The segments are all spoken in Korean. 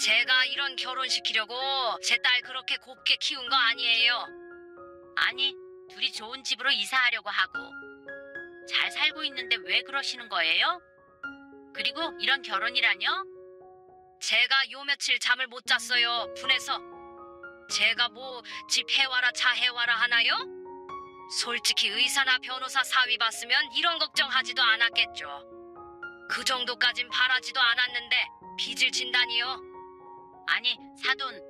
제가 이런 결혼 시키려고 제 딸 그렇게 곱게 키운 거 아니에요. 아니, 둘이 좋은 집으로 이사하려고 하고. 잘 살고 있는데 왜 그러시는 거예요? 그리고 이런 결혼이라뇨? 제가 요 며칠 잠을 못 잤어요. 분해서. 제가 뭐 집 해와라 차 해와라 하나요? 솔직히 의사나 변호사 사위 봤으면 이런 걱정하지도 않았겠죠. 그 정도까진 바라지도 않았는데 빚을 진다니요. 아니, 사돈,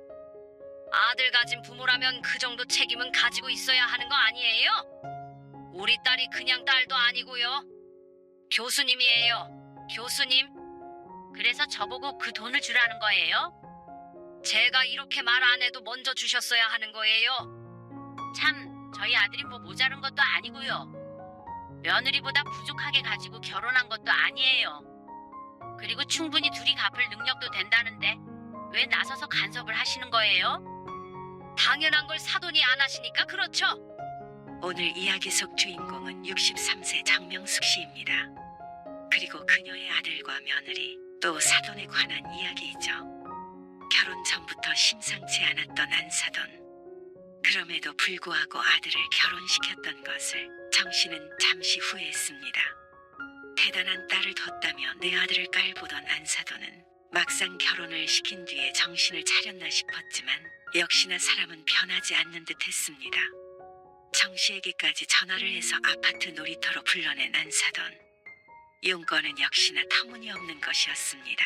아들 가진 부모라면 그 정도 책임은 가지고 있어야 하는 거 아니에요? 우리 딸이 그냥 딸도 아니고요. 교수님이에요. 교수님. 그래서 저보고 그 돈을 주라는 거예요? 제가 이렇게 말 안 해도 먼저 주셨어야 하는 거예요. 참, 저희 아들이 뭐 모자른 것도 아니고요. 며느리보다 부족하게 가지고 결혼한 것도 아니에요. 그리고 충분히 둘이 갚을 능력도 된다는데 왜 나서서 간섭을 하시는 거예요? 당연한 걸 사돈이 안 하시니까 그렇죠. 오늘 이야기 속 주인공은 63세 장명숙 씨입니다. 그리고 그녀의 아들과 며느리, 또 사돈에 관한 이야기이죠. 결혼 전부터 심상치 않았던 안사돈. 그럼에도 불구하고 아들을 결혼시켰던 것을 정 씨는 잠시 후회했습니다. 대단한 딸을 뒀다며 내 아들을 깔보던 안사돈은 막상 결혼을 시킨 뒤에 정신을 차렸나 싶었지만 역시나 사람은 변하지 않는 듯 했습니다. 정 씨에게까지 전화를 해서 아파트 놀이터로 불러낸 안사돈. 용건은 역시나 터무니없는 것이었습니다.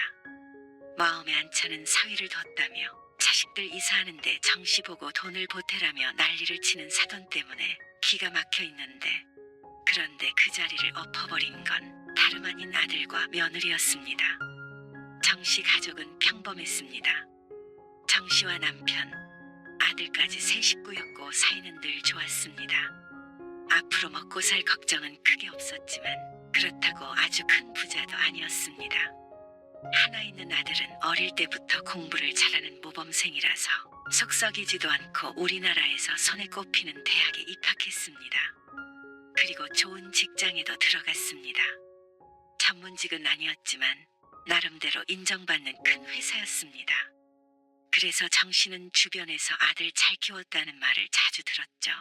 마음에 안 차는 사위를 뒀다며 자식들 이사하는데 정시 보고 돈을 보태라며 난리를 치는 사돈 때문에 기가 막혀 있는데 그런데 그 자리를 엎어버린 건 다름 아닌 아들과 며느리였습니다. 정씨 가족은 평범했습니다. 정씨와 남편, 아들까지 세 식구였고 사이는 늘 좋았습니다. 앞으로 먹고 살 걱정은 크게 없었지만 그렇다고 아주 큰 부자도 아니었습니다. 하나 있는 아들은 어릴 때부터 공부를 잘하는 모범생이라서 속썩이지도 않고 우리나라에서 손에 꼽히는 대학에 입학했습니다. 그리고 좋은 직장에도 들어갔습니다. 전문직은 아니었지만 나름대로 인정받는 큰 회사였습니다. 그래서 정 씨는 주변에서 아들 잘 키웠다는 말을 자주 들었죠.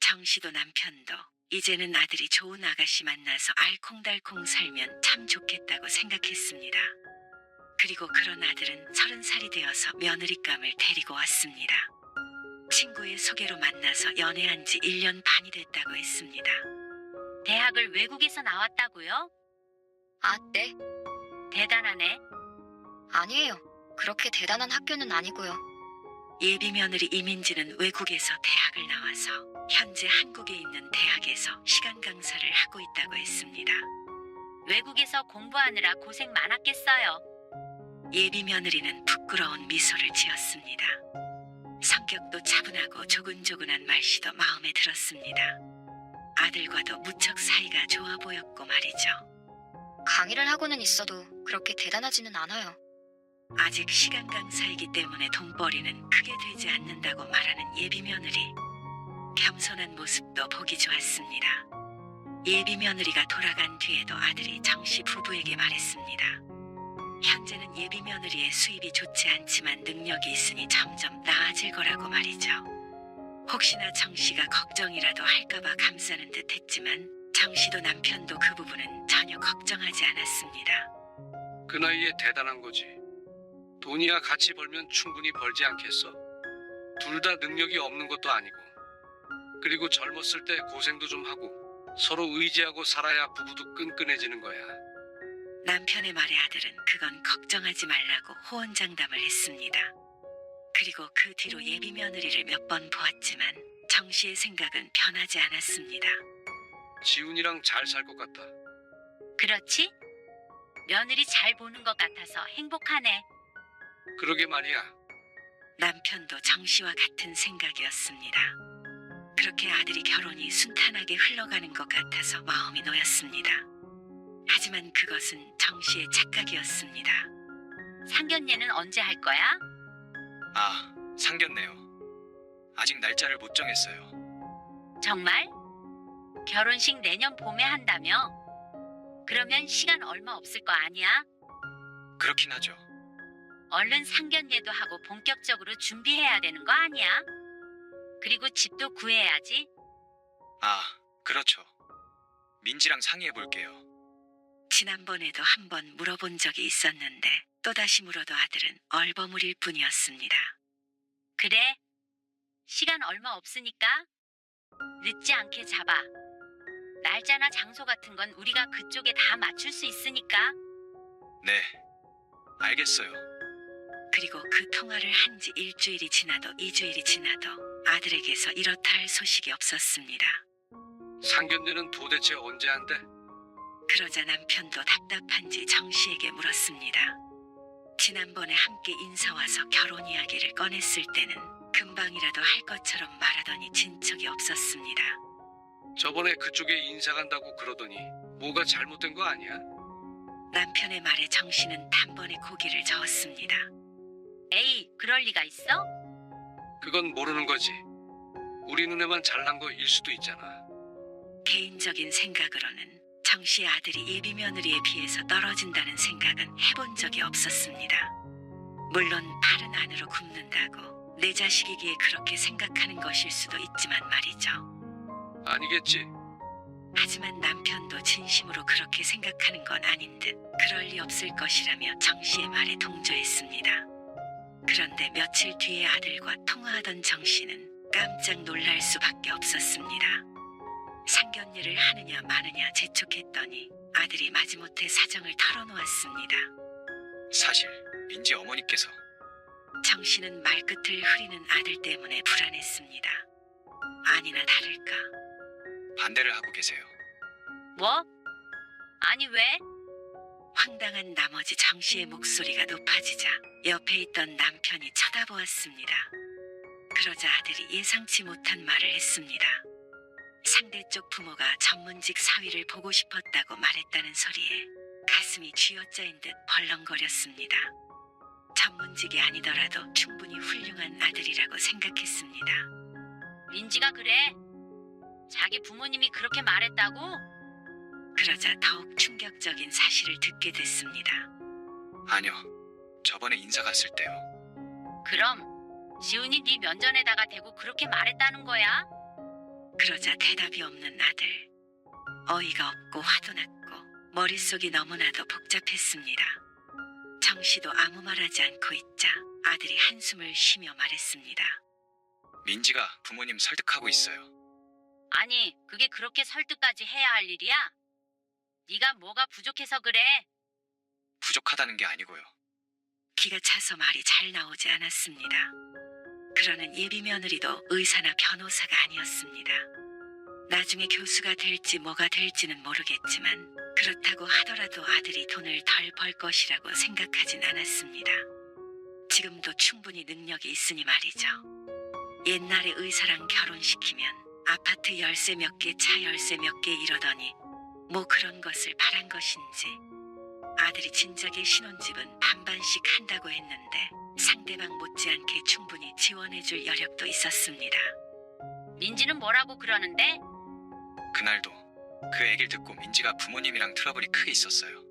정 씨도 남편도 이제는 아들이 좋은 아가씨 만나서 알콩달콩 살면 참 좋겠다고 생각했습니다. 그리고 그런 아들은 서른 살이 되어서 며느리감을 데리고 왔습니다. 친구의 소개로 만나서 연애한 지 1년 반이 됐다고 했습니다. 대학을 외국에서 나왔다고요? 아, 네. 대단하네. 아니에요. 그렇게 대단한 학교는 아니고요. 예비 며느리 이민지는 외국에서 대학을 나와서 현재 한국에 있는 대학에서 시간 강사를 하고 있다고 했습니다. 외국에서 공부하느라 고생 많았겠어요. 예비 며느리는 부끄러운 미소를 지었습니다. 성격도 차분하고 조근조근한 말씨도 마음에 들었습니다. 아들과도 무척 사이가 좋아 보였고 말이죠. 강의를 하고는 있어도 그렇게 대단하지는 않아요. 아직 시간 강사이기 때문에 돈벌이는 크게 되지 않는다고 말하는 예비 며느리. 겸손한 모습도 보기 좋았습니다. 예비 며느리가 돌아간 뒤에도 아들이 정씨 부부에게 말했습니다. 현재는 예비 며느리의 수입이 좋지 않지만 능력이 있으니 점점 나아질 거라고 말이죠. 혹시나 정씨가 걱정이라도 할까봐 감싸는 듯 했지만 정씨도 남편도 그 부분은 전혀 걱정하지 않았습니다. 그 나이에 대단한 거지. 돈이야 같이 벌면 충분히 벌지 않겠어? 둘 다 능력이 없는 것도 아니고. 그리고 젊었을 때 고생도 좀 하고 서로 의지하고 살아야 부부도 끈끈해지는 거야. 남편의 말에 아들은 그건 걱정하지 말라고 호언장담을 했습니다. 그리고 그 뒤로 예비 며느리를 몇 번 보았지만 정 씨의 생각은 변하지 않았습니다. 지훈이랑 잘 살 것 같아. 그렇지? 며느리 잘 보는 것 같아서 행복하네. 그러게 말이야. 남편도 정 씨와 같은 생각이었습니다. 그렇게 아들이 결혼이 순탄하게 흘러가는 것 같아서 마음이 놓였습니다. 하지만 그것은 정 씨의 착각이었습니다. 상견례는 언제 할 거야? 아, 상견례요. 아직 날짜를 못 정했어요. 정말? 결혼식 내년 봄에 한다며? 그러면 시간 얼마 없을 거 아니야? 그렇긴 하죠. 얼른 상견례도 하고 본격적으로 준비해야 되는 거 아니야? 그리고 집도 구해야지. 아, 그렇죠. 민지랑 상의해 볼게요. 지난번에도 한 번 물어본 적이 있었는데 또다시 물어도 아들은 얼버무릴 뿐이었습니다. 그래. 시간 얼마 없으니까 늦지 않게 잡아. 날짜나 장소 같은 건 우리가 그쪽에 다 맞출 수 있으니까. 네, 알겠어요. 그리고 그 통화를 한 지 일주일이 지나도 이주일이 지나도 아들에게서 이렇다 할 소식이 없었습니다. 상견례는 도대체 언제 한대? 그러자 남편도 답답한지 정 씨에게 물었습니다. 지난번에 함께 인사 와서 결혼 이야기를 꺼냈을 때는 금방이라도 할 것처럼 말하더니 진척이 없었습니다. 저번에 그쪽에 인사 간다고 그러더니 뭐가 잘못된 거 아니야? 남편의 말에 정 씨는 단번에 고개를 저었습니다. 에이, 그럴 리가 있어? 그건 모르는 거지. 우리 눈에만 잘난 거일 수도 있잖아. 개인적인 생각으로는 정 씨의 아들이 예비 며느리에 비해서 떨어진다는 생각은 해본 적이 없었습니다. 물론 팔은 안으로 굽는다고 내 자식이기에 그렇게 생각하는 것일 수도 있지만 말이죠. 아니겠지. 하지만 남편도 진심으로 그렇게 생각하는 건 아닌 듯 그럴 리 없을 것이라며 정 씨의 말에 동조했습니다. 그런데 며칠 뒤에 아들과 통화하던 정 씨는 깜짝 놀랄 수밖에 없었습니다. 상견례를 하느냐 마느냐 재촉했더니 아들이 마지못해 사정을 털어놓았습니다. 사실 민지 어머니께서 정 씨는 말끝을 흐리는 아들 때문에 불안했습니다. 아니나 다를까 반대를 하고 계세요. 뭐? 아니, 왜? 황당한 나머지 정 씨의 목소리가 높아지자 옆에 있던 남편이 쳐다보았습니다. 그러자 아들이 예상치 못한 말을 했습니다. 상대 쪽 부모가 전문직 사위를 보고 싶었다고 말했다는 소리에 가슴이 쥐어짜인 듯 벌렁거렸습니다. 전문직이 아니더라도 충분히 훌륭한 아들이라고 생각했습니다. 민지가 그래. 자기 부모님이 그렇게 말했다고? 그러자 더욱 충격적인 사실을 듣게 됐습니다. 아니요, 저번에 인사 갔을 때요. 그럼 지훈이 네 면전에다가 대고 그렇게 말했다는 거야? 그러자 대답이 없는 아들. 어이가 없고 화도 났고 머릿속이 너무나도 복잡했습니다. 정 씨도 아무 말하지 않고 있자 아들이 한숨을 쉬며 말했습니다. 민지가 부모님 설득하고 있어요. 아니, 그게 그렇게 설득까지 해야 할 일이야? 네가 뭐가 부족해서 그래? 부족하다는 게 아니고요. 기가 차서 말이 잘 나오지 않았습니다. 그러는 예비 며느리도 의사나 변호사가 아니었습니다. 나중에 교수가 될지 뭐가 될지는 모르겠지만 그렇다고 하더라도 아들이 돈을 덜 벌 것이라고 생각하진 않았습니다. 지금도 충분히 능력이 있으니 말이죠. 옛날에 의사랑 결혼시키면 아파트 열쇠 몇 개, 차 열쇠 몇개 이러더니 뭐 그런 것을 바란 것인지 아들이 진작에 신혼집은 반반씩 한다고 했는데 상대방 못지않게 충분히 지원해줄 여력도 있었습니다. 민지는 뭐라고 그러는데? 그날도 그 얘기를 듣고 민지가 부모님이랑 트러블이 크게 있었어요.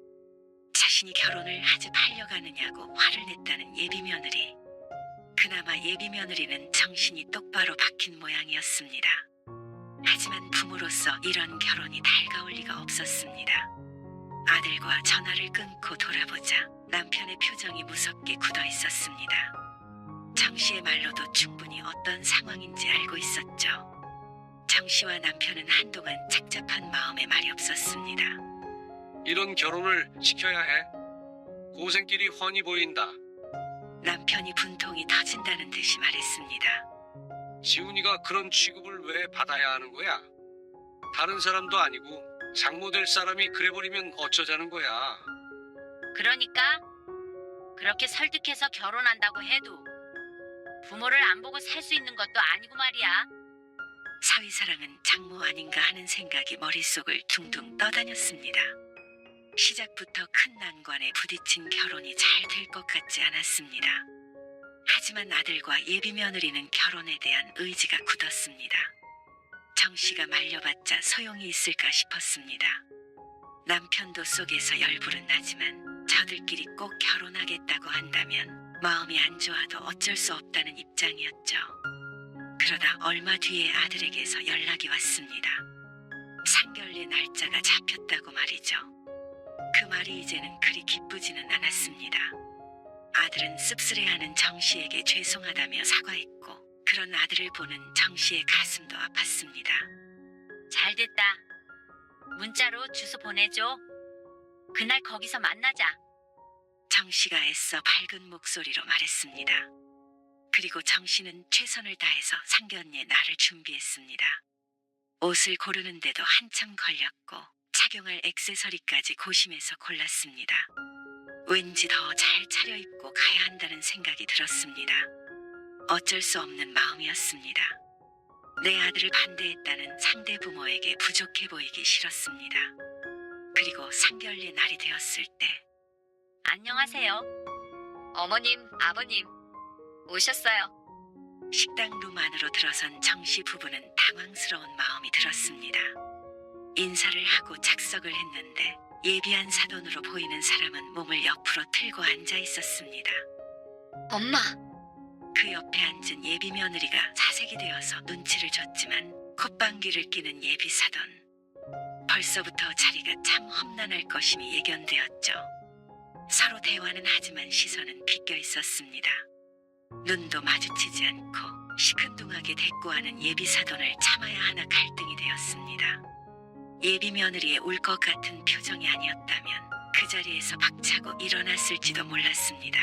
자신이 결혼을 하지 팔려가느냐고 화를 냈다는 예비 며느리. 그나마 예비 며느리는 정신이 똑바로 박힌 모양이었습니다. 하지만 부모로서 이런 결혼이 달가울 리가 없었습니다. 아들과 전화를 끊고 돌아보자 남편의 표정이 무섭게 굳어 있었습니다. 정 씨의 말로도 충분히 어떤 상황인지 알고 있었죠. 정 씨와 남편은 한동안 착잡한 마음에 말이 없었습니다. 이런 결혼을 시켜야 해. 고생길이 훤히 보인다. 남편이 분통이 터진다는 듯이 말했습니다. 지훈이가 그런 취급을 왜 받아야 하는 거야? 다른 사람도 아니고 장모 될 사람이 그래버리면 어쩌자는 거야. 그러니까 그렇게 설득해서 결혼한다고 해도 부모를 안 보고 살 수 있는 것도 아니고 말이야. 사위사랑은 장모 아닌가 하는 생각이 머릿속을 둥둥 떠다녔습니다. 시작부터 큰 난관에 부딪힌 결혼이 잘 될 것 같지 않았습니다. 하지만 아들과 예비 며느리는 결혼에 대한 의지가 굳었습니다. 정 씨가 말려봤자 소용이 있을까 싶었습니다. 남편도 속에서 열불은 나지만 저들끼리 꼭 결혼하겠다고 한다면 마음이 안 좋아도 어쩔 수 없다는 입장이었죠. 그러다 얼마 뒤에 아들에게서 연락이 왔습니다. 상견례 날짜가 잡혔다고 말이죠. 그 말이 이제는 그리 기쁘지는 않았습니다. 아들은 씁쓸해하는 정 씨에게 죄송하다며 사과했고 그런 아들을 보는 정 씨의 가슴도 아팠습니다. 잘 됐다. 문자로 주소 보내줘. 그날 거기서 만나자. 정 씨가 애써 밝은 목소리로 말했습니다. 그리고 정 씨는 최선을 다해서 상견례 날을 준비했습니다. 옷을 고르는데도 한참 걸렸고 착용할 액세서리까지 고심해서 골랐습니다. 왠지 더 잘 차려입고 가야 한다는 생각이 들었습니다. 어쩔 수 없는 마음이었습니다. 내 아들을 반대했다는 상대 부모에게 부족해 보이기 싫었습니다. 그리고 상견례 날이 되었을 때 안녕하세요. 어머님, 아버님 오셨어요. 식당 룸 안으로 들어선 정씨 부부는 당황스러운 마음이 들었습니다. 인사를 하고 착석을 했는데 예비한 사돈으로 보이는 사람은 몸을 옆으로 틀고 앉아 있었습니다. 엄마, 그 옆에 앉은 예비 며느리가 사색이 되어서 눈치를 줬지만 콧방귀를 끼는 예비 사돈. 벌써부터 자리가 참 험난할 것임이 예견되었죠. 서로 대화는 하지만 시선은 비껴 있었습니다. 눈도 마주치지 않고 시큰둥하게 대꾸하는 예비 사돈을 참아야 하나 갈등이 되었습니다. 예비 며느리의 울 것 같은 표정이 아니었다면 그 자리에서 박차고 일어났을지도 몰랐습니다.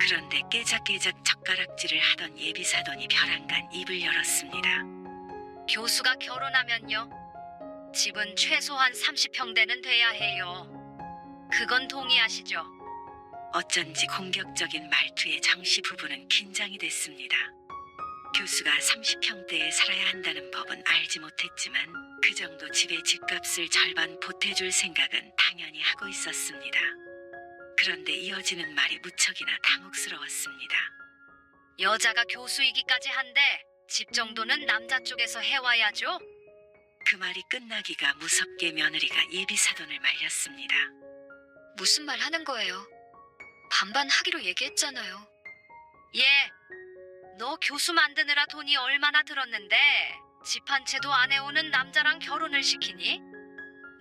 그런데 깨작깨작 젓가락질을 하던 예비 사돈이 벼랑간 입을 열었습니다. 교수가 결혼하면요. 집은 최소한 30평대는 돼야 해요. 그건 동의하시죠? 어쩐지 공격적인 말투에 정씨 부부는 긴장이 됐습니다. 교수가 30평대에 살아야 한다는 법은 알지 못했지만 그 정도 집의 집값을 절반 보태줄 생각은 당연히 하고 있었습니다. 그런데 이어지는 말이 무척이나 당혹스러웠습니다. 여자가 교수이기까지 한데 집 정도는 남자 쪽에서 해와야죠. 그 말이 끝나기가 무섭게 며느리가 예비 사돈을 말렸습니다. 무슨 말 하는 거예요? 반반 하기로 얘기했잖아요. 예. 너 교수 만드느라 돈이 얼마나 들었는데 집 한 채도 안 해오는 남자랑 결혼을 시키니?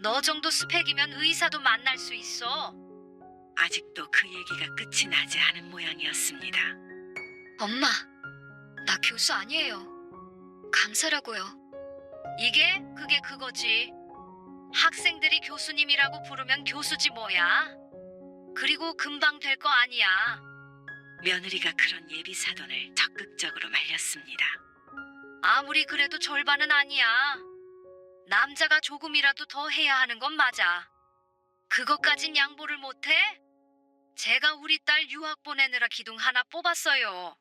너 정도 스펙이면 의사도 만날 수 있어. 아직도 그 얘기가 끝이 나지 않은 모양이었습니다. 엄마, 나 교수 아니에요. 강사라고요. 이게 그게 그거지. 학생들이 교수님이라고 부르면 교수지 뭐야. 그리고 금방 될 거 아니야. 며느리가 그런 예비 사돈을 적극적으로 말렸습니다. 아무리 그래도 절반은 아니야. 남자가 조금이라도 더 해야 하는 건 맞아. 그것까진 양보를 못해? 제가 우리 딸 유학 보내느라 기둥 하나 뽑았어요.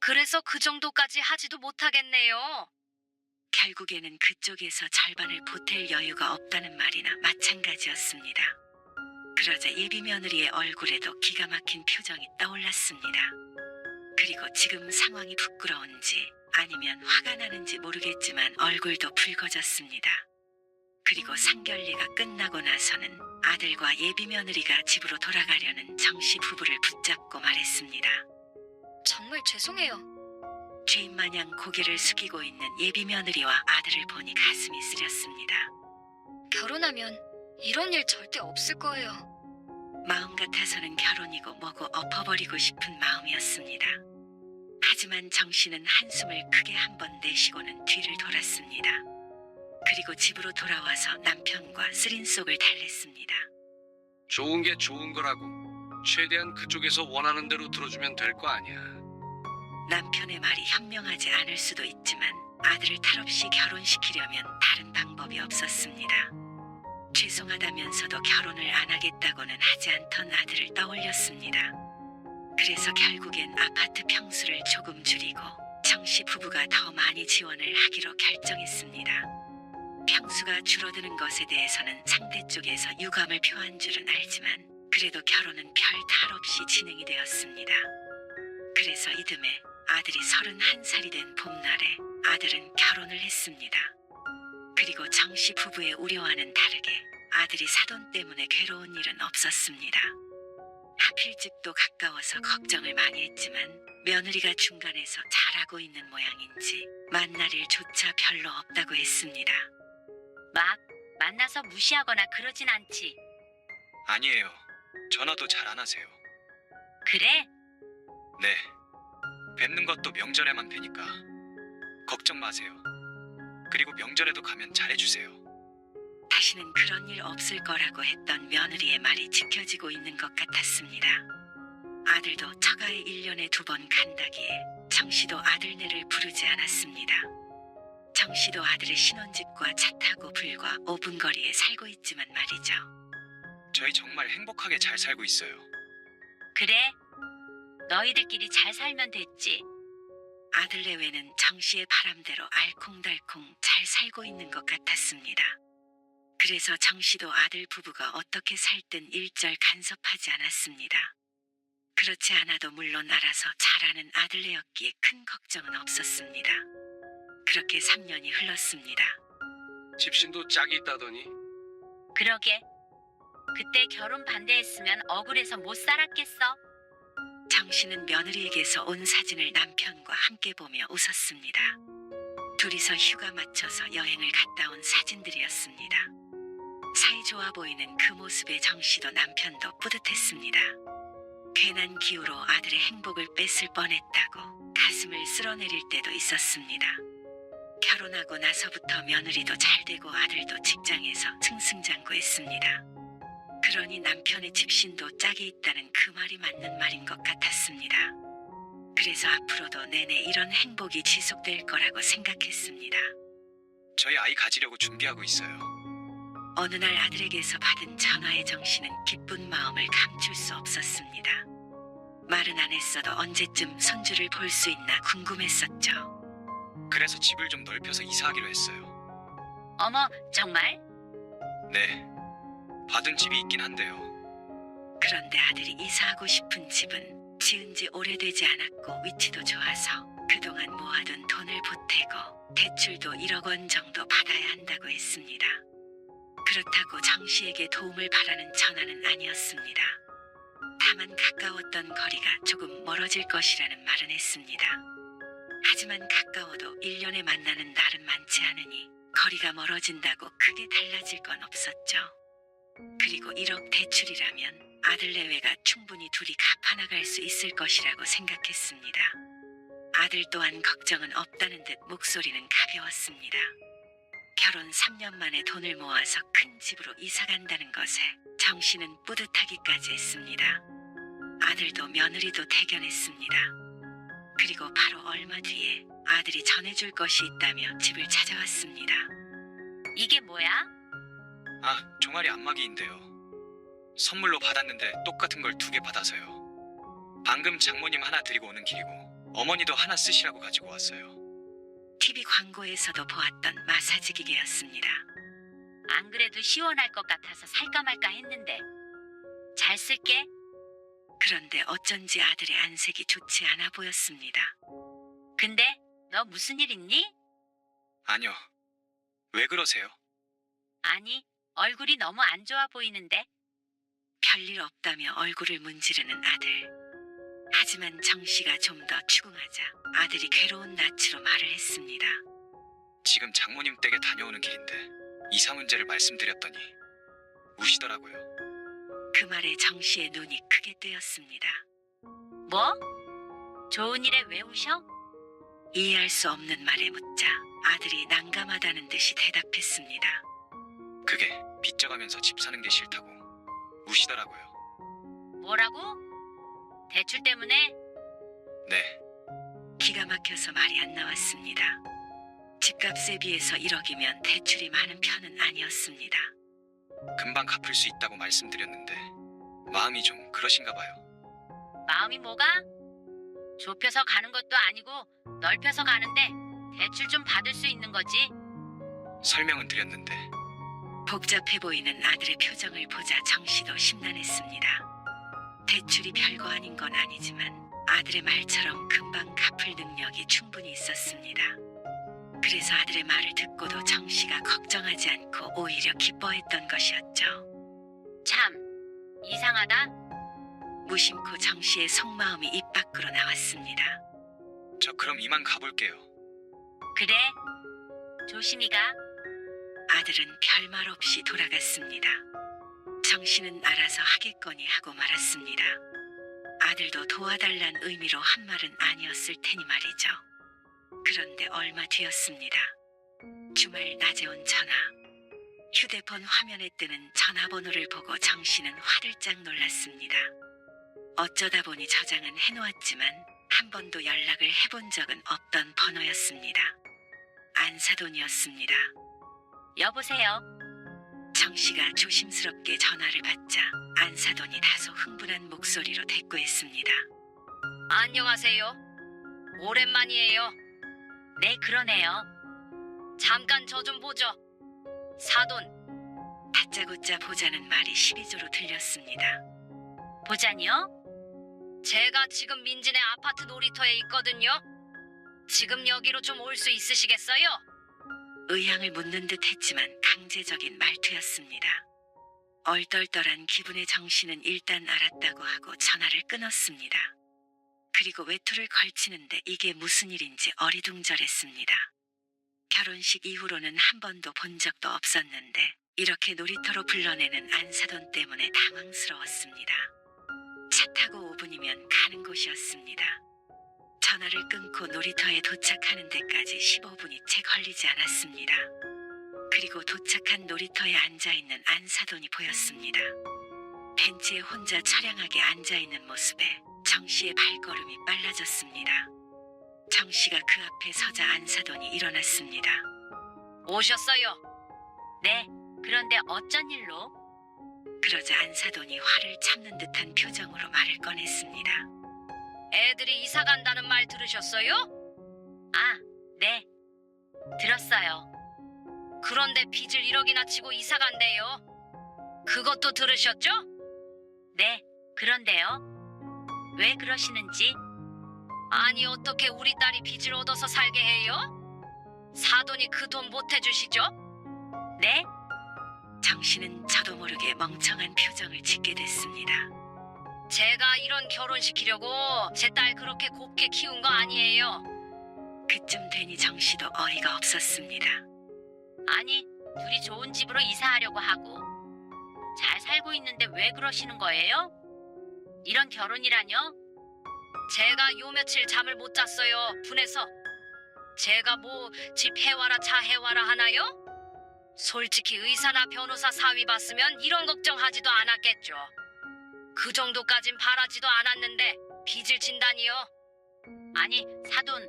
그래서 그 정도까지 하지도 못하겠네요. 결국에는 그쪽에서 절반을 보탤 여유가 없다는 말이나 마찬가지였습니다. 그러자 예비 며느리의 얼굴에도 기가 막힌 표정이 떠올랐습니다. 그리고 지금 상황이 부끄러운지 아니면 화가 나는지 모르겠지만 얼굴도 붉어졌습니다. 그리고 상견례가 끝나고 나서는 아들과 예비 며느리가 집으로 돌아가려는 정씨 부부를 붙잡고 말했습니다. 정말 죄송해요. 죄인 마냥 고개를 숙이고 있는 예비 며느리와 아들을 보니 가슴이 쓰렸습니다. 결혼하면 이런 일 절대 없을 거예요. 마음 같아서는 결혼이고 뭐고 엎어버리고 싶은 마음이었습니다. 하지만 정 씨는 한숨을 크게 한 번 내쉬고는 뒤를 돌았습니다. 그리고 집으로 돌아와서 남편과 쓰린 속을 달랬습니다. 좋은 게 좋은 거라고. 최대한 그쪽에서 원하는 대로 들어주면 될 거 아니야. 남편의 말이 현명하지 않을 수도 있지만 아들을 탈없이 결혼시키려면 다른 방법이 없었습니다. 죄송하다면서도 결혼을 안 하겠다고는 하지 않던 아들을 떠올렸습니다. 그래서 결국엔 아파트 평수를 조금 줄이고 정씨 부부가 더 많이 지원을 하기로 결정했습니다. 평수가 줄어드는 것에 대해서는 상대 쪽에서 유감을 표한 줄은 알지만 그래도 결혼은 별 탈 없이 진행이 되었습니다. 그래서 이듬해 아들이 31살이 된 봄날에 아들은 결혼을 했습니다. 그리고 정씨 부부의 우려와는 다르게 아들이 사돈 때문에 괴로운 일은 없었습니다. 하필 집도 가까워서 걱정을 많이 했지만 며느리가 중간에서 잘하고 있는 모양인지 만날 일조차 별로 없다고 했습니다. 막 만나서 무시하거나 그러진 않지. 아니에요. 전화도 잘 안 하세요. 그래? 네. 뵙는 것도 명절에만 뵈니까 걱정 마세요. 그리고 명절에도 가면 잘해주세요. 다시는 그런 일 없을 거라고 했던 며느리의 말이 지켜지고 있는 것 같았습니다. 아들도 처가에 1년에 두 번 간다기에 정씨도 아들네를 부르지 않았습니다. 정씨도 아들의 신혼집과 차 타고 불과 5분 거리에 살고 있지만 말이죠. 저희 정말 행복하게 잘 살고 있어요. 그래? 너희들끼리 잘 살면 됐지. 아들 내외는 정씨의 바람대로 알콩달콩 잘 살고 있는 것 같았습니다. 그래서 정씨도 아들 부부가 어떻게 살든 일절 간섭하지 않았습니다. 그렇지 않아도 물론 알아서 잘하는 아들내였기에 큰 걱정은 없었습니다. 그렇게 3년이 흘렀습니다. 집신도 짝이 있다더니 그러게. 그때 결혼 반대했으면 억울해서 못 살았겠어. 정씨는 며느리에게서 온 사진을 남편과 함께 보며 웃었습니다. 둘이서 휴가 맞춰서 여행을 갔다 온 사진들이었습니다. 사이 좋아 보이는 그 모습에 정씨도 남편도 뿌듯했습니다. 괜한 기우로 아들의 행복을 뺏을 뻔했다고 가슴을 쓸어내릴 때도 있었습니다. 결혼하고 나서부터 며느리도 잘 되고 아들도 직장에서 승승장구했습니다. 그러니 남편의 집신도 짝이 있다는 그 말이 맞는 말인 것 같았습니다. 그래서 앞으로도 내내 이런 행복이 지속될 거라고 생각했습니다. 저희 아이 가지려고 준비하고 있어요. 어느 날 아들에게서 받은 전화의 정신은 기쁜 마음을 감출 수 없었습니다. 말은 안 했어도 언제쯤 손주를 볼 수 있나 궁금했었죠. 그래서 집을 좀 넓혀서 이사하기로 했어요. 어머, 정말? 네. 받은 집이 있긴 한데요. 그런데 아들이 이사하고 싶은 집은 지은 지 오래되지 않았고 위치도 좋아서 그동안 모아둔 돈을 보태고 대출도 1억 원 정도 받아야 한다고 했습니다. 그렇다고 정 씨에게 도움을 바라는 전화는 아니었습니다. 다만 가까웠던 거리가 조금 멀어질 것이라는 말은 했습니다. 하지만 가까워도 1년에 만나는 날은 많지 않으니 거리가 멀어진다고 크게 달라질 건 없었죠. 그리고 1억 대출이라면 아들 내외가 충분히 둘이 갚아나갈 수 있을 것이라고 생각했습니다. 아들 또한 걱정은 없다는 듯 목소리는 가벼웠습니다. 결혼 3년 만에 돈을 모아서 큰 집으로 이사 간다는 것에 정씨는 뿌듯하기까지 했습니다. 아들도 며느리도 대견했습니다. 그리고 바로 얼마 뒤에 아들이 전해줄 것이 있다며 집을 찾아왔습니다. 이게 뭐야? 아, 종아리 안마기인데요. 선물로 받았는데 똑같은 걸 두 개 받아서요. 방금 장모님 하나 드리고 오는 길이고 어머니도 하나 쓰시라고 가지고 왔어요. TV 광고에서도 보았던 마사지 기계였습니다. 안 그래도 시원할 것 같아서 살까 말까 했는데. 잘 쓸게. 그런데 어쩐지 아들의 안색이 좋지 않아 보였습니다. 근데 너 무슨 일 있니? 아니요. 왜 그러세요? 아니, 얼굴이 너무 안 좋아 보이는데. 별일 없다며 얼굴을 문지르는 아들. 하지만 정 씨가 좀 더 추궁하자 아들이 괴로운 낯으로 말을 했습니다. 지금 장모님 댁에 다녀오는 길인데 이사 문제를 말씀드렸더니 우시더라고요. 그 말에 정 씨의 눈이 크게 뜨였습니다. 뭐? 좋은 일에 왜 우셔? 이해할 수 없는 말에 묻자 아들이 난감하다는 듯이 대답했습니다. 그게 빚져가면서 집 사는 게 싫다고 우시더라고요. 뭐라고? 대출 때문에? 네. 기가 막혀서 말이 안 나왔습니다. 집값에 비해서 1억이면 대출이 많은 편은 아니었습니다. 금방 갚을 수 있다고 말씀드렸는데 마음이 좀 그러신가 봐요. 마음이 뭐가? 좁혀서 가는 것도 아니고 넓혀서 가는데 대출 좀 받을 수 있는 거지. 설명은 드렸는데 복잡해 보이는 아들의 표정을 보자 정 씨도 심란했습니다. 대출이 별거 아닌 건 아니지만 아들의 말처럼 금방 갚을 능력이 충분히 있었습니다. 그래서 아들의 말을 듣고도 정 씨가 걱정하지 않고 오히려 기뻐했던 것이었죠. 참, 이상하다. 무심코 정 씨의 속마음이 입 밖으로 나왔습니다. 저 그럼 이만 가볼게요. 그래. 조심히 가. 아들은 별말 없이 돌아갔습니다. 정 씨는 알아서 하겠거니 하고 말았습니다. 아들도 도와달란 의미로 한 말은 아니었을 테니 말이죠. 그런데 얼마 뒤였습니다. 주말 낮에 온 전화. 휴대폰 화면에 뜨는 전화번호를 보고 정 씨는 화들짝 놀랐습니다. 어쩌다 보니 저장은 해놓았지만 한 번도 연락을 해본 적은 없던 번호였습니다. 안사돈이었습니다. 여보세요. 정 씨가 조심스럽게 전화를 받자 안사돈이 다소 흥분한 목소리로 대꾸했습니다. 안녕하세요. 오랜만이에요. 네, 그러네요. 잠깐 저 좀 보죠. 사돈, 다짜고짜 보자는 말이 12조로 들렸습니다. 보자니요? 제가 지금 민진의 아파트 놀이터에 있거든요. 지금 여기로 좀 올 수 있으시겠어요? 의향을 묻는 듯 했지만 강제적인 말투였습니다. 얼떨떨한 기분의 정씨는 일단 알았다고 하고 전화를 끊었습니다. 그리고 외투를 걸치는데 이게 무슨 일인지 어리둥절했습니다. 결혼식 이후로는 한 번도 본 적도 없었는데 이렇게 놀이터로 불러내는 안사돈 때문에 당황스러웠습니다. 차 타고 5분이면 가는 곳이었습니다. 전화를 끊고 놀이터에 도착하는 데까지 15분이 채 걸리지 않았습니다. 그리고 도착한 놀이터에 앉아있는 안사돈이 보였습니다. 벤치에 혼자 처량하게 앉아있는 모습에 정씨의 발걸음이 빨라졌습니다. 정씨가 그 앞에 서자 안사돈이 일어났습니다. 오셨어요. 네. 그런데 어쩐 일로? 그러자 안사돈이 화를 참는 듯한 표정으로 말을 꺼냈습니다. 애들이 이사 간다는 말 들으셨어요? 아, 네. 들었어요. 그런데 빚을 1억이나 치고 이사 간대요. 그것도 들으셨죠? 네. 그런데요. 왜 그러시는지? 아니 어떻게 우리 딸이 빚을 얻어서 살게 해요? 사돈이 그 돈 못 해주시죠? 네? 정씨는 저도 모르게 멍청한 표정을 짓게 됐습니다. 제가 이런 결혼 시키려고 제 딸 그렇게 곱게 키운 거 아니에요. 그쯤 되니 정씨도 어이가 없었습니다. 아니, 둘이 좋은 집으로 이사하려고 하고 잘 살고 있는데 왜 그러시는 거예요? 이런 결혼이라뇨? 제가 요 며칠 잠을 못 잤어요. 분해서. 제가 뭐 집 해와라 차 해와라 하나요? 솔직히 의사나 변호사 사위 봤으면 이런 걱정하지도 않았겠죠. 그 정도까진 바라지도 않았는데 빚을 진다니요. 아니, 사돈,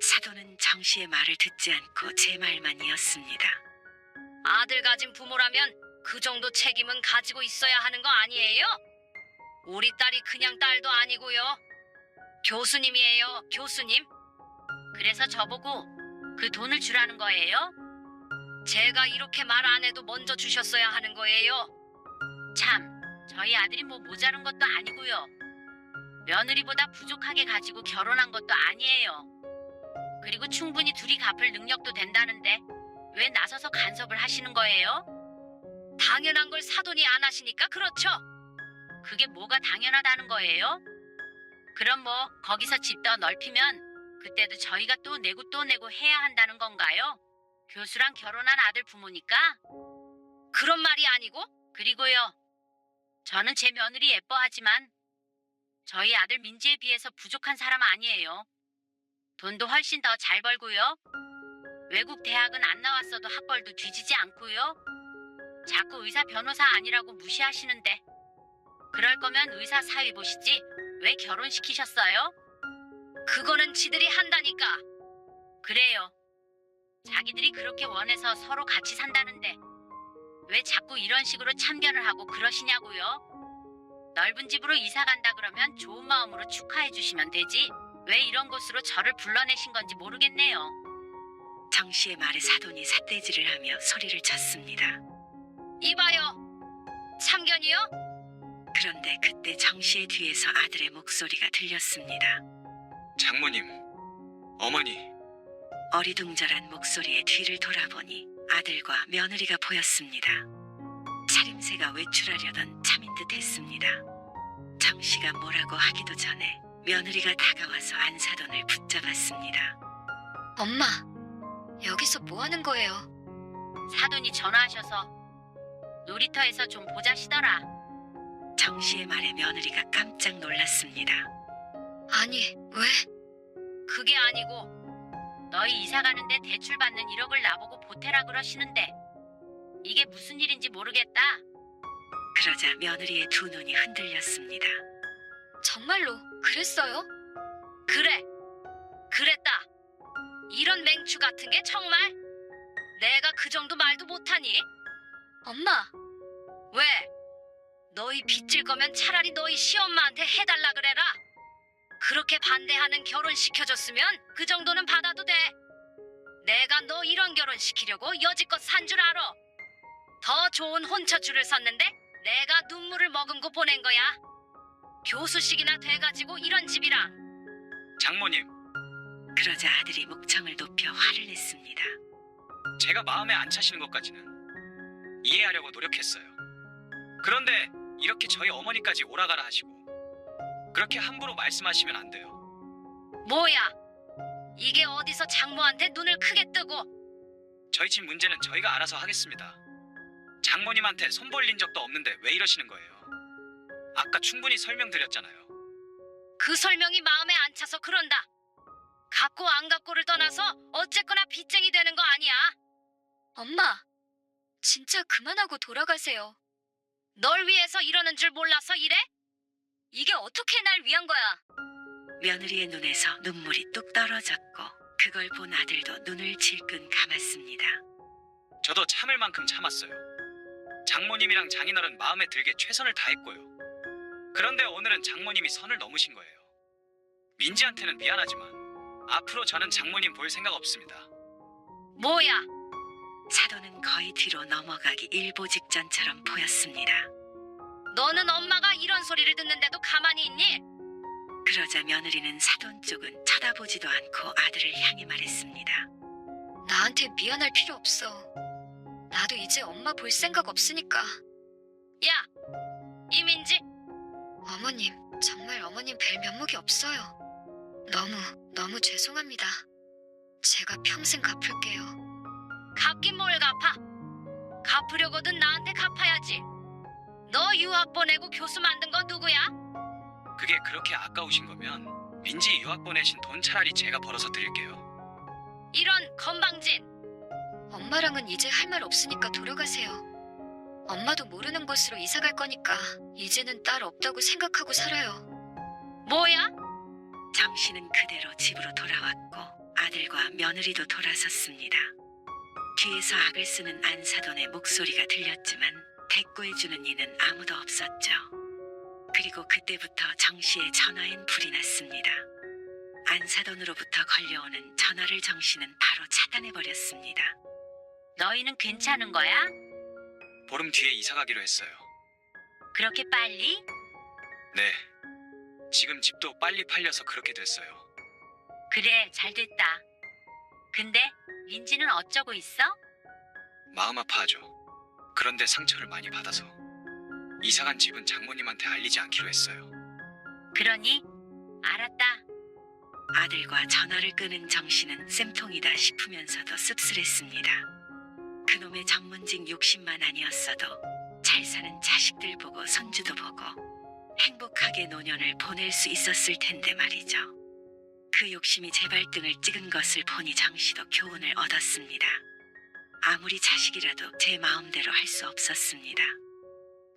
사돈은 정씨의 말을 듣지 않고 제 말만 이었습니다. 아들 가진 부모라면 그 정도 책임은 가지고 있어야 하는 거 아니에요? 우리 딸이 그냥 딸도 아니고요. 교수님이에요, 교수님. 그래서 저보고 그 돈을 주라는 거예요? 제가 이렇게 말 안 해도 먼저 주셨어야 하는 거예요. 참, 저희 아들이 뭐 모자른 것도 아니고요. 며느리보다 부족하게 가지고 결혼한 것도 아니에요. 그리고 충분히 둘이 갚을 능력도 된다는데 왜 나서서 간섭을 하시는 거예요? 당연한 걸 사돈이 안 하시니까 그렇죠. 그게 뭐가 당연하다는 거예요? 그럼 뭐 거기서 집 더 넓히면 그때도 저희가 또 내고 또 내고 해야 한다는 건가요? 교수랑 결혼한 아들 부모니까? 그런 말이 아니고 그리고요. 저는 제 며느리 예뻐하지만 저희 아들 민지에 비해서 부족한 사람 아니에요. 돈도 훨씬 더 잘 벌고요. 외국 대학은 안 나왔어도 학벌도 뒤지지 않고요. 자꾸 의사 변호사 아니라고 무시하시는데 그럴 거면 의사 사위 보시지 왜 결혼시키셨어요? 그거는 지들이 한다니까. 그래요. 자기들이 그렇게 원해서 서로 같이 산다는데 왜 자꾸 이런 식으로 참견을 하고 그러시냐고요? 넓은 집으로 이사 간다 그러면 좋은 마음으로 축하해 주시면 되지. 왜 이런 곳으로 저를 불러내신 건지 모르겠네요. 정 씨의 말에 사돈이 삿대질을 하며 소리를 쳤습니다. 이봐요. 참견이요? 그런데 그때 정 씨의 뒤에서 아들의 목소리가 들렸습니다. 장모님, 어머니, 어리둥절한 목소리에 뒤를 돌아보니 아들과 며느리가 보였습니다. 차림새가 외출하려던 참인 듯 했습니다. 정 씨가 뭐라고 하기도 전에 며느리가 다가와서 안사돈을 붙잡았습니다. 엄마, 여기서 뭐 하는 거예요? 사돈이 전화하셔서 놀이터에서 좀 보자시더라. 정 씨의 말에 며느리가 깜짝 놀랐습니다. 아니, 왜? 그게 아니고 너희 이사 가는데 대출 받는 1억을 나보고 보태라 그러시는데 이게 무슨 일인지 모르겠다. 그러자 며느리의 두 눈이 흔들렸습니다. 정말로 그랬어요? 그래. 그랬다. 이런 맹추 같은 게 정말 내가 그 정도 말도 못하니? 엄마, 왜? 너희 빚질 거면 차라리 너희 시엄마한테 해달라 그래라. 그렇게 반대하는 결혼 시켜줬으면 그 정도는 받아도 돼. 내가 너 이런 결혼 시키려고 여지껏 산 줄 알아. 더 좋은 혼처줄을 섰는데 내가 눈물을 머금고 보낸 거야. 교수식이나 돼가지고 이런 집이랑 장모님, 그러자 아들이 목청을 높여 화를 냈습니다. 제가 마음에 안 차시는 것까지는 이해하려고 노력했어요. 그런데 이렇게 저희 어머니까지 오라가라 하시고 그렇게 함부로 말씀하시면 안 돼요. 뭐야? 이게 어디서 장모한테 눈을 크게 뜨고 저희 집 문제는 저희가 알아서 하겠습니다. 장모님한테 손 벌린 적도 없는데 왜 이러시는 거예요? 아까 충분히 설명드렸잖아요. 그 설명이 마음에 안 차서 그런다. 갖고 안 갖고를 떠나서 어쨌거나 빚쟁이 되는 거 아니야. 엄마, 진짜 그만하고 돌아가세요. 널 위해서 이러는 줄 몰라서 이래? 이게 어떻게 날 위한 거야? 며느리의 눈에서 눈물이 뚝 떨어졌고 그걸 본 아들도 눈을 질끈 감았습니다. 저도 참을 만큼 참았어요. 장모님이랑 장인어른 마음에 들게 최선을 다했고요. 그런데 오늘은 장모님이 선을 넘으신 거예요. 민지한테는 미안하지만 앞으로 저는 장모님 볼 생각 없습니다. 뭐야? 사돈은 거의 뒤로 넘어가기 일보 직전처럼 보였습니다. 너는 엄마가 이런 소리를 듣는데도 가만히 있니? 그러자 며느리는 사돈 쪽은 쳐다보지도 않고 아들을 향해 말했습니다. 나한테 미안할 필요 없어. 나도 이제 엄마 볼 생각 없으니까. 야, 이민지, 어머님, 정말 어머님 뵐 면목이 없어요. 너무, 너무 죄송합니다. 제가 평생 갚을게요. 갚긴 뭘 갚아? 갚으려거든 나한테 갚아야지. 너 유학 보내고 교수 만든 거 누구야? 그게 그렇게 아까우신 거면 민지 유학 보내신 돈 차라리 제가 벌어서 드릴게요. 이런 건방진. 엄마랑은 이제 할 말 없으니까 돌아가세요. 엄마도 모르는 곳으로 이사 갈 거니까 이제는 딸 없다고 생각하고 살아요. 뭐야? 정 씨는 그대로 집으로 돌아왔고 아들과 며느리도 돌아섰습니다. 뒤에서 악을 쓰는 안사돈의 목소리가 들렸지만 대꾸해주는 이는 아무도 없었죠. 그리고 그때부터 정 씨의 전화엔 불이 났습니다. 안사돈으로부터 걸려오는 전화를 정 씨는 바로 차단해버렸습니다. 너희는 괜찮은 거야? 보름 뒤에 이사 가기로 했어요. 그렇게 빨리? 네. 지금 집도 빨리 팔려서 그렇게 됐어요. 그래, 잘 됐다. 근데 민지는 어쩌고 있어? 마음 아파하죠. 그런데 상처를 많이 받아서 이사 간 집은 장모님한테 알리지 않기로 했어요. 그러니 알았다. 아들과 전화를 끄는 정 씨는 쌤통이다 싶으면서도 씁쓸했습니다. 그놈의 전문직 욕심만 아니었어도 잘 사는 자식들 보고 손주도 보고 행복하게 노년을 보낼 수 있었을 텐데 말이죠. 그 욕심이 재발등을 찍은 것을 보니 정 씨도 교훈을 얻었습니다. 아무리 자식이라도 제 마음대로 할 수 없었습니다.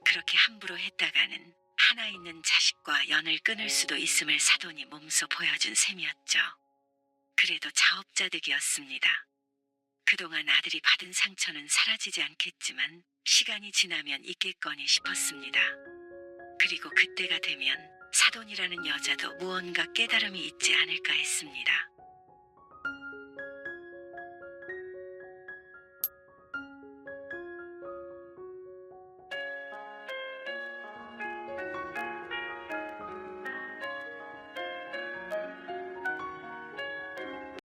그렇게 함부로 했다가는 하나 있는 자식과 연을 끊을 수도 있음을 사돈이 몸소 보여준 셈이었죠. 그래도 자업자득이었습니다. 그동안 아들이 받은 상처는 사라지지 않겠지만 시간이 지나면 있겠거니 싶었습니다. 그리고 그때가 되면 사돈이라는 여자도 무언가 깨달음이 있지 않을까 했습니다.